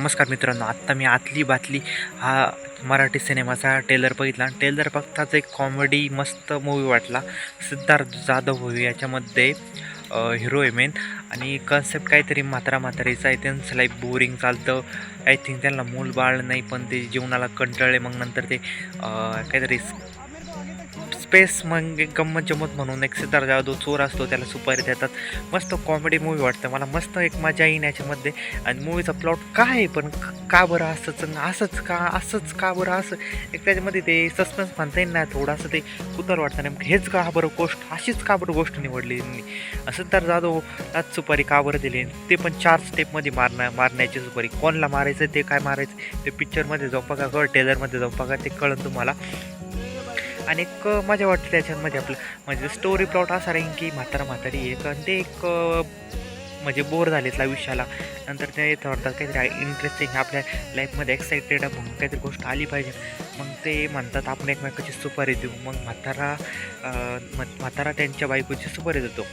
नमस्कार मित्रांनो आत्ता मी आतली बातली हा मराठी सिनेमाचा टेलर बघितला आणि टेलर बघताच एक कॉमेडी मस्त मूवी वाटला. सिद्धार्थ जाधव मूवी याच्यामध्ये हिरो आहे मेन आणि कन्सेप्ट काहीतरी म्हातारा म्हातारीचा आहे. त्यांचं लाईफ बोरिंग चालतं. आय थिंक त्यांना मूल बाळ नाही पण ते जीवनाला कंटाळले. मग नंतर ते काहीतरी स्पेस मग गंमत जमत म्हणून एक सिद्धार्थ जाधव चोर असतो त्याला सुपारी देतात. मस्त कॉमेडी मूवी वाटतं. मला मस्त एक मजा येईन याच्यामध्ये. आणि मूवीचा प्लॉट काय आहे? पण का बरं असंच? असंच का असंच का बरं असं? एक त्याच्यामध्ये ते सस्पेन्स म्हणता येईल ना थोडंसं ते कुतर वाटतं. नेमकं हेच का बरं गोष्ट? अशीच का बरं गोष्ट निवडली त्यांनी सिद्धार्थ जाधव आज सुपारी का बरं दिली? ते पण चार स्टेपमध्ये मारण्या मारण्याची सुपारी. कोणला मारायचं ते काय मारायचं ते पिक्चरमध्ये जाऊन बघा किंवा टेलरमध्ये जाऊन बघा ते कळन तुम्हाला. आणि एक मजा वाटते त्याच्यामध्ये आपलं. म्हणजे स्टोरी प्लॉट असा राहील की म्हातारा म्हातारी एक आणि ते एक म्हणजे बोर झालेत आयुष्याला. नंतर ते म्हणतात काहीतरी इंटरेस्टिंग आपल्या लाईफमध्ये एक्साइटेड म्हणून काहीतरी गोष्ट आली पाहिजे. मग ते म्हणतात आपण एकमेकाची सुपारी देऊ. मग म्हातारा म्हातारा त्यांच्या बायकोची सुपारी देतो.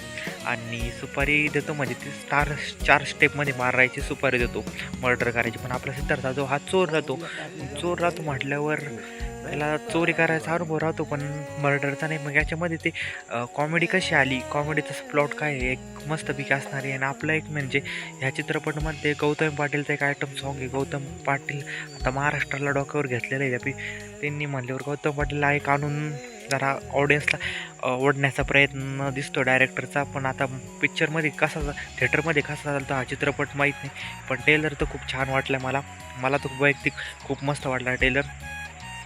आणि सुपारी देतो म्हणजे ती स्टार चार स्टेपमध्ये मारायची सुपारी देतो. मर्डर करायची. पण आपला सिद्धार्थ जो हा चोर राहतो चोर राहतो म्हटल्यावर त्याला चोरी करायचा अनुभव राहतो पण मर्डरचा नाही. मग याच्यामध्ये ते कॉमेडी कशी आली? कॉमेडीचा प्लॉट काय आहे? एक मस्तपैकी असणारी आणि आपलं एक म्हणजे ह्या चित्रपटमध्ये गौतम पाटीलचं एक आयटम सॉन्ग आहे. गौतम पाटील आता महाराष्ट्राला डोक्यावर घेतलेलं आहे. त्यापी त्यांनी म्हणल्यावर गौतम पाटीलला एक आणून जरा ऑडियन्सला ओढण्याचा प्रयत्न दिसतो डायरेक्टरचा पण आता पिक्चरमध्ये कसा थिएटरमध्ये कसा चालतो हा चित्रपट माहीत नाही. पण टेलर तर खूप छान वाटला मला. मला तर वैयक्तिक खूप मस्त वाटला टेलर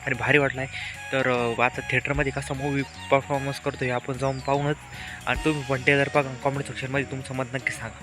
आणि भारी वाटला आहे तर आता थिएटरमध्ये कसा मूवी परफॉर्मन्स करतो हे आपण जाऊन पाहूनच. आणि तुम्ही पण टेलर बघा कॉमेंट सेक्शनमध्ये तुमचं मत नक्की सांगा.